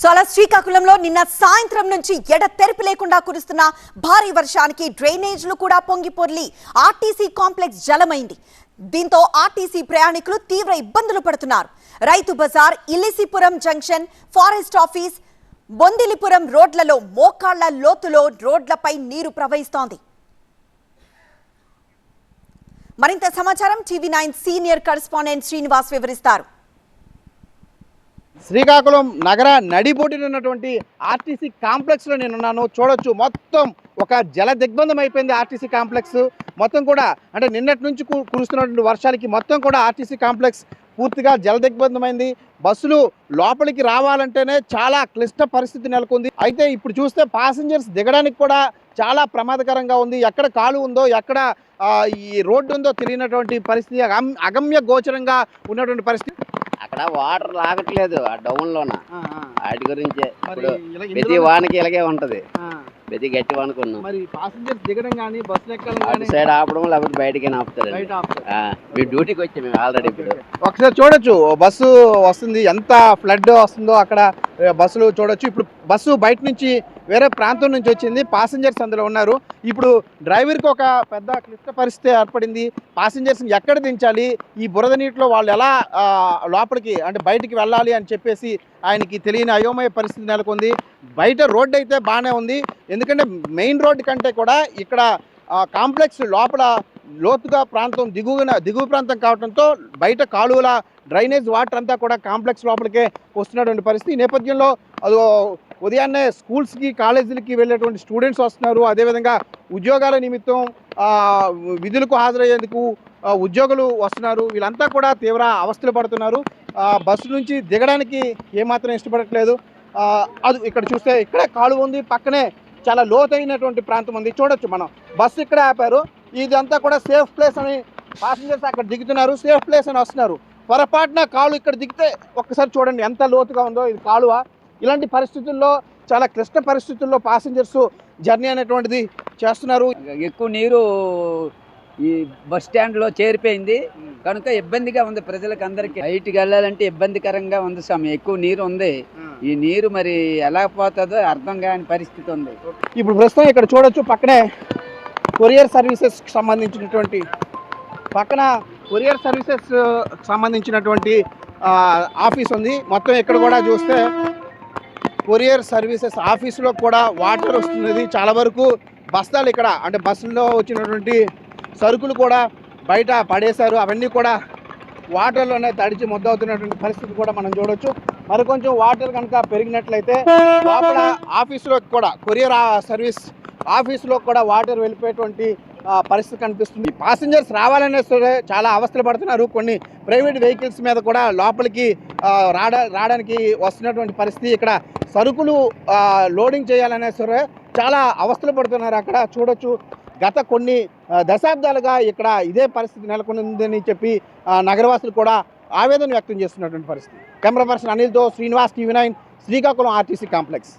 So అలా శ్రీకాకుళంలో నిన్న సాయంత్రం నుంచి ఎడ తెరిపి లేకుండా కురుస్తున్న భారీ వర్షానికి డ్రైనేజ్లు కూడా పొంగిపొర్లి ఆర్టీసీ కాంప్లెక్స్ జలమైంది. దీంతో ఆర్టీసీ ప్రయాణికులు తీవ్ర ఇబ్బందులు పడుతున్నారు. రైతు Bazar Illisipuram junction forest office Bondilipuram రోడ్లలో మోకాళ్ళ లోతులో రోడ్లపై నీరు ప్రవహిస్తోంది. మరింత సమాచారం TV nine senior correspondent Srinivas వివరిస్తారు. శ్రీకాకుళం నగర నడిబొడ్డున ఉన్నటువంటి ఆర్టీసీ కాంప్లెక్స్లో నేనున్నాను. చూడొచ్చు మొత్తం ఒక జల దిగ్బంధం అయిపోయింది ఆర్టీసీ కాంప్లెక్స్. మొత్తం కూడా అంటే నిన్నటి నుంచి కురుస్తున్నటువంటి వర్షాలకి మొత్తం కూడా ఆర్టీసీ కాంప్లెక్స్ పూర్తిగా జల దిగ్బంధమైంది. బస్సులు లోపలికి రావాలంటేనే చాలా క్లిష్ట పరిస్థితి నెలకొంది. అయితే ఇప్పుడు చూస్తే పాసింజర్స్ దిగడానికి కూడా చాలా ప్రమాదకరంగా ఉంది. ఎక్కడ కాలు ఉందో ఎక్కడ ఈ రోడ్డు ఉందో తెలియనటువంటి పరిస్థితి అగమ్య గోచరంగా ఉన్నటువంటి పరిస్థితి. అక్కడ వాటర్ లాగట్లేదు ఆ డౌన్ లోన. వాటి గురించే. ఇప్పుడు ప్రతి వానకి ఇలాగే ఉంటది. ప్రతి గట్టి వానుకున్నాం. మరి పాసింజర్స్ దిగడం కానీ బస్సులు ఎక్కడం అటు సైడ్ ఆపడం లేకపోతే బయటకి ఆపుతారు. మేము డ్యూటీకి వచ్చాం మేము ఆల్రెడీ ఇప్పుడు. ఒకసారి చూడొచ్చు బస్సు వస్తుంది ఎంత ఫ్లడ్ వస్తుందో అక్కడ. బస్సులు చూడొచ్చు. ఇప్పుడు బస్సు బయట నుంచి వేరే ప్రాంతం నుంచి వచ్చింది. పాసింజర్స్ అందులో ఉన్నారు. ఇప్పుడు డ్రైవర్కి ఒక పెద్ద క్లిష్ట పరిస్థితి ఏర్పడింది. పాసెంజర్స్ని ఎక్కడ దించాలి? ఈ బురద నీటిలో వాళ్ళు ఎలా లోపలికి అంటే బయటికి వెళ్ళాలి అని చెప్పేసి ఆయనకి తెలియని అయోమయ పరిస్థితి నెలకొంది. బయట రోడ్డు అయితే బాగానే ఉంది. ఎందుకంటే మెయిన్ రోడ్డు కంటే కూడా ఇక్కడ కాంప్లెక్స్ లోపల లోతుగా ప్రాంతం దిగువన దిగువ ప్రాంతం కావడంతో బయట కాలువల డ్రైనేజ్ వాటర్ అంతా కూడా కాంప్లెక్స్ లోపలికే వస్తున్నటువంటి పరిస్థితి. ఈ నేపథ్యంలో అది ఉదయాన్నే స్కూల్స్కి కాలేజీలకి వెళ్ళేటువంటి స్టూడెంట్స్ వస్తున్నారు. అదేవిధంగా ఉద్యోగాల నిమిత్తం విధులకు హాజరయ్యేందుకు ఉద్యోగులు వస్తున్నారు. వీళ్ళంతా కూడా తీవ్ర అవస్థలు పడుతున్నారు. బస్సు నుంచి దిగడానికి ఏమాత్రం ఇష్టపడట్లేదు. అది ఇక్కడ చూస్తే ఇక్కడే కాలువ ఉంది. పక్కనే చాలా లోతైనటువంటి ప్రాంతం ఉంది. చూడొచ్చు మనం. బస్సు ఇక్కడ ఆపారు. ఇదంతా కూడా సేఫ్ ప్లేస్ అని పాసింజర్స్ అక్కడ దిగుతున్నారు. సేఫ్ ప్లేస్ అని వస్తున్నారు. పొరపాటున కాలు ఇక్కడ దిగితే ఒక్కసారి చూడండి ఎంత లోతుగా ఉందో. ఇది కాలువ. ఇలాంటి పరిస్థితుల్లో చాలా క్లిష్ట పరిస్థితుల్లో పాసింజర్స్ జర్నీ అనేటువంటిది చేస్తున్నారు. ఎక్కువ నీరు ఈ బస్ స్టాండ్లో చేరిపోయింది. కనుక ఇబ్బందిగా ఉంది ప్రజలకు అందరికి. బయటికి వెళ్ళాలంటే ఇబ్బందికరంగా ఉంది స్వామి. ఎక్కువ నీరు ఉంది. ఈ నీరు మరి ఎలా పోతుందో అర్థం కాని పరిస్థితి ఉంది. ఇప్పుడు ప్రస్తుతం ఇక్కడ చూడొచ్చు పక్కనే కొరియర్ సర్వీసెస్ సంబంధించినటువంటి పక్కన కొరియర్ సర్వీసెస్ సంబంధించినటువంటి ఆఫీస్ ఉంది. మొత్తం ఇక్కడ కూడా చూస్తే కొరియర్ సర్వీసెస్ ఆఫీసులో కూడా వాటర్ వస్తున్నది. చాలా వరకు బస్తాలు ఇక్కడ అంటే బస్సుల్లో వచ్చినటువంటి సరుకులు కూడా బయట పడేశారు. అవన్నీ కూడా వాటర్లోనే తడిచి ముద్దవుతున్నటువంటి పరిస్థితి కూడా మనం చూడొచ్చు. మరి కొంచెం వాటర్ కనుక పెరిగినట్లయితే లోపల ఆఫీసులోకి కూడా కొరియర్ సర్వీస్ ఆఫీసులో కూడా వాటర్ వెళ్ళిపోయేటువంటి పరిస్థితి కనిపిస్తుంది. పాసింజర్స్ రావాలనే సరే చాలా అవస్థలు పడుతున్నారు. కొన్ని ప్రైవేట్ వెహికల్స్ మీద కూడా లోపలికి రాడా రావడానికి వస్తున్నటువంటి పరిస్థితి ఇక్కడ సరుకులు లోడింగ్ చేయాలనే సరే చాలా అవస్థలు పడుతున్నారు అక్కడ. చూడొచ్చు. గత కొన్ని దశాబ్దాలుగా ఇక్కడ ఇదే పరిస్థితి నెలకొందని చెప్పి నగరవాసులు కూడా ఆవేదన వ్యక్తం చేస్తున్నటువంటి పరిస్థితి. Camera person అనిల్తో Srinivas TV nine Srikakulam RTC complex.